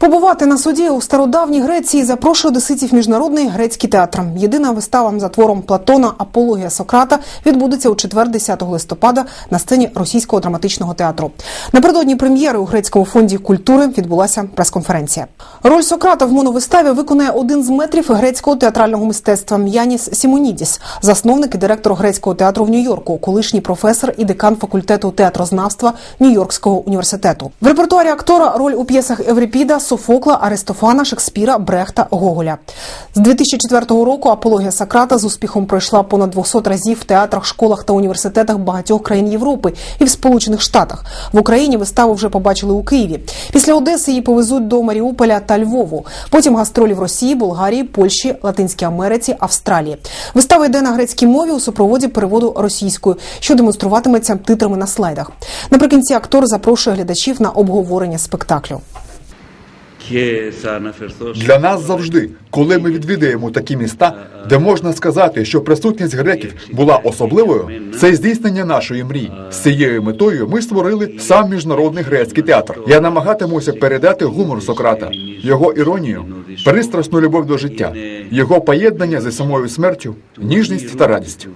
Побувати на суді у стародавній Греції запрошує одеситів міжнародний грецький театр. Єдина вистава за твором Платона Апологія Сократа відбудеться у четвер, 10 листопада, на сцені російського драматичного театру. Напередодні прем'єри у грецькому фонді культури відбулася прес-конференція. Роль Сократа в моновиставі виконає один з метрів грецького театрального мистецтва Яніс Сімонідіс, засновник і директор грецького театру в Нью-Йорку, колишній професор і декан факультету театрознавства Нью-Йоркського університету. В репертуарі актора роль у п'єсах Еврипіда, Софокла, Аристофана, Шекспіра, Брехта, Гоголя. З 2004 року апологія Сократа з успіхом пройшла понад 200 разів в театрах, школах та університетах багатьох країн Європи і в Сполучених Штатах. В Україні виставу вже побачили у Києві. Після Одеси її повезуть до Маріуполя та Львову. Потім гастролі в Росії, Болгарії, Польщі, Латинській Америці, Австралії. Вистава йде на грецькій мові у супроводі переводу російською, що демонструватиметься титрами на слайдах. Наприкінці актор запрошує глядачів на обговорення спектаклю. Для нас завжди, коли ми відвідаємо такі міста, де можна сказати, що присутність греків була особливою, це здійснення нашої мрії. З цією метою ми створили сам міжнародний грецький театр. Я намагатимуся передати гумор Сократа, його іронію, пристрасну любов до життя, його поєднання зі самою смертю, ніжність та радість.